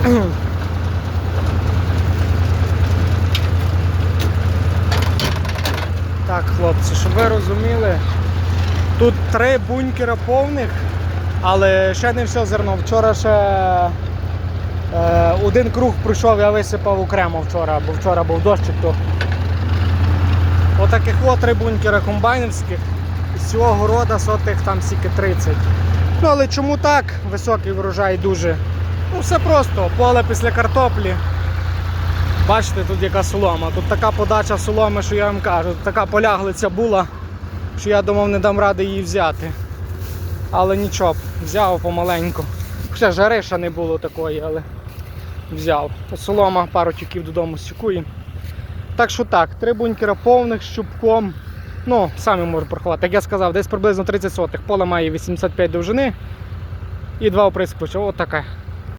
Так, хлопці, щоб ви розуміли, тут три бункера повних, але ще не все зерно. Вчора ще е, один круг пройшов, я висипав окремо вчора, бо вчора був дощик. То... Отаких от три бункера комбайнівських. З цього города сотих там стільки 30. Ну але чому так? Високий врожай дуже. Ну все просто, поле після картоплі. Бачите, тут яка солома. Тут така подача соломи, що я вам кажу, тут така поляглиця була, що я думав, не дам ради її взяти. Але нічого, взяв помаленьку. Ще жариша не було такої, але взяв. Солома пару тюків додому стікує. Так що так, три бункера повних з щупком. Ну, самі можу порахувати. Як я сказав, десь приблизно 30 сотих. Поле має 85 довжини і два оприскувача. Ось така